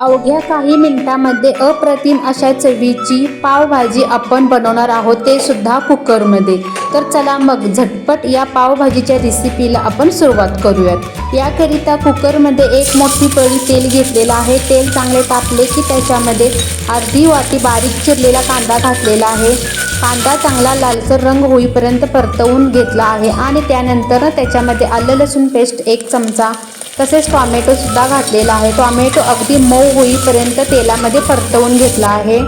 अवघ्या काही मिनिटांमध्ये अप्रतिम अशा चवीची पावभाजी आपण बनवणार आहोत ते सुद्धा कुकरमध्ये. तर चला मग झटपट या पावभाजीच्या रेसिपीला आपण सुरुवात करूयात. याकरिता कुकरमध्ये एक मोठी पळी तेल घेतलेलं आहे. तेल चांगले तापले की त्याच्यामध्ये अर्धी वाटी बारीक चिरलेला कांदा घातलेला आहे. कांदा चांगला लालसर रंग होईपर्यंत परतवून घेतला आहे आणि त्यानंतर त्याच्यामध्ये आलं लसूण पेस्ट एक चमचा तसेच टॉमॅटोसुद्धा घातलेला आहे. टॉमॅटो अगदी मऊ होईपर्यंत तेलामध्ये परतवून घेतला आहे.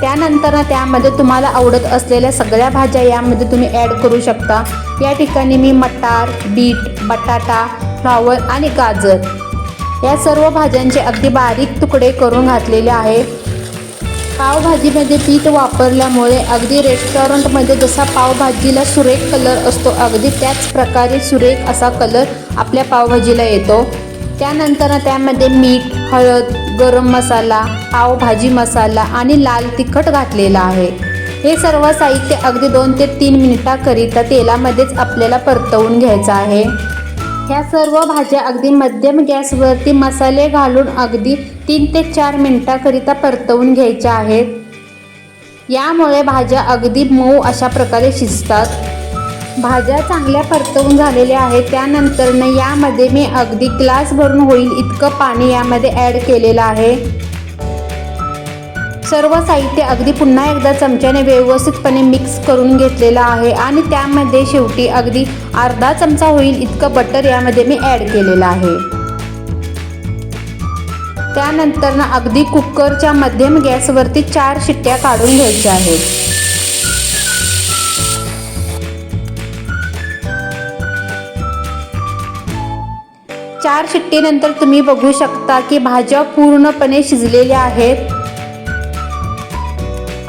त्यानंतर ना त्यामध्ये तुम्हाला आवडत असलेल्या सगळ्या भाज्या यामध्ये तुम्ही ॲड करू शकता. या ठिकाणी मी मटार बीट बटाटा फ्लावर आणि गाजर या सर्व भाज्यांचे अगदी बारीक तुकडे करून घातलेले आहे पावभाजीमध्ये पीठ वापरल्यामुळे अगदी रेस्टॉरंटमध्ये जसा पावभाजीला सुरेख कलर असतो अगदी त्याच प्रकारे सुरेख असा कलर आपल्या पावभाजीला येतो. त्यानंतर त्यामध्ये मीठ हळद गरम मसाला पावभाजी मसाला आणि लाल तिखट घातलेला आहे. हे सर्व साहित्य अगदी दोन ते तीन मिनिटाकरिता तेलामध्येच आपल्याला परतवून घ्यायचं आहे. ह्या सर्व भाज्या अगदी मध्यम गॅसवरती मसाले घालून अगदी तीन ते चार मिनिटाकरिता परतवून घ्यायच्या आहेत. यामुळे भाज्या अगदी मऊ अशा प्रकारे शिजतात. भाज्या चांगल्या परतवून झालेल्या आहेत. त्यानंतरनं यामध्ये मी अगदी ग्लास भरून होईल इतकं पाणी यामध्ये ॲड केलेलं आहे. सर्व साहित्य अगदी पुन्हा एकदा चमच्याने व्यवस्थितपणे मिक्स करून घेतलेलं आहे. आणि त्यामध्ये शेवटी अगदी अर्धा चमचा होईल इतकं बटर यामध्ये मी ॲड केलेलं आहे. त्यानंतर ना अगदी कुकरच्या मध्यम गॅसवरती चार शिट्ट्या काढून घ्यायच्या आहेत. चार शिट्टीनंतर तुम्ही बघू शकता की भाज्या पूर्णपणे शिजलेल्या आहेत.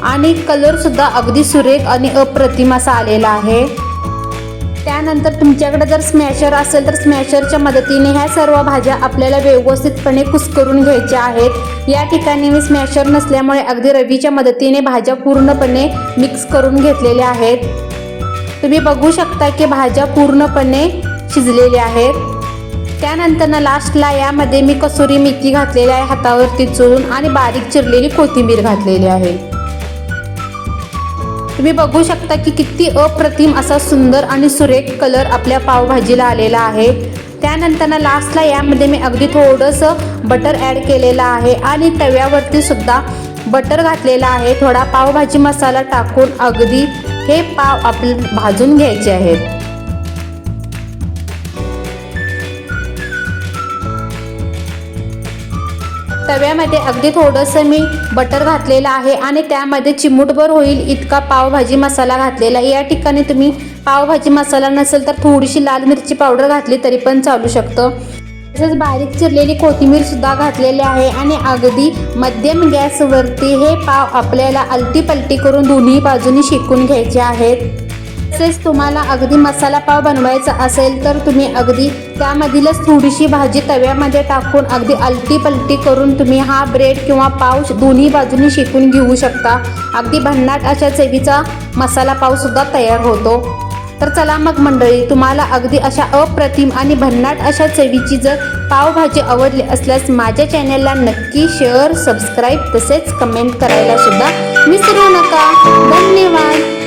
आणि कलर सुद्धा अगदी सुरेख आणि अप्रतिम असा आलेला आहे. त्यानंतर तुमच्याकडे जर स्मॅशर असेल तर स्मॅशरच्या मदतीने ह्या सर्व भाज्या आपल्याला व्यवस्थितपणे कुस्करून घ्यायच्या आहेत. या ठिकाणी मी स्मॅशर नसल्यामुळे अगदी रवीच्या मदतीने भाज्या पूर्णपणे मिक्स करून घेतलेल्या आहेत. तुम्ही बघू शकता की भाज्या पूर्णपणे शिजलेल्या आहेत. त्यानंतर ना लास्टला यामध्ये मी कसुरी मेथी घातलेली आहे हातावरती चोळून आणि बारीक चिरलेली कोथिंबीर घातलेली आहे. तुम्ही बघू शकता की किती अप्रतिम असा सुंदर आणि सुरेख कलर आपल्या पावभाजीला आलेला आहे. त्यानंतर ना लास्टला यामध्ये मी अगदी थोडंसं बटर ॲड केलेलं आहे आणि तव्यावरती सुद्धा बटर घातलेला आहे. थोडा पावभाजी मसाला टाकून अगदी हे पाव आप भाजून घ्यायचे आहेत. तव्यामध्ये अगदी थोडंसं मी बटर घातलेलं आहे आणि त्यामध्ये चिमूटभर होईल इतका पावभाजी मसाला घातलेला आहे. या ठिकाणी तुम्ही पावभाजी मसाला नसेल तर थोडीशी लाल मिरची पावडर घातली तरी पण चालू शकतं. तसेच बारीक चिरलेली कोथिंबीर सुद्धा घातलेली आहे आणि अगदी मध्यम गॅसवरती हे पाव आपल्याला अलटी पलटी करून दोन्ही बाजूनी शेकून घ्यायचे आहेत. तसेच तुम्हाला अगदी मसाला पाव बनवायचा असेल तर तुम्ही अगदी त्यामधीलच थोडीशी भाजी तव्यामध्ये टाकून अगदी अलटी पलटी करून तुम्ही हा ब्रेड किंवा पाव दोन्ही बाजूनी शेकून घेऊ शकता. अगदी भन्नाट अशा चवीचा मसाला पावसुद्धा तयार होतो. तर चला मग मंडळी तुम्हाला अगदी अशा अप्रतिम आणि भन्नाट अशा चवीची जर पावभाजी आवडली असल्यास माझ्या चॅनलला नक्की शेअर सबस्क्राईब तसेच कमेंट करायला सुद्धा विसरू नका. धन्यवाद.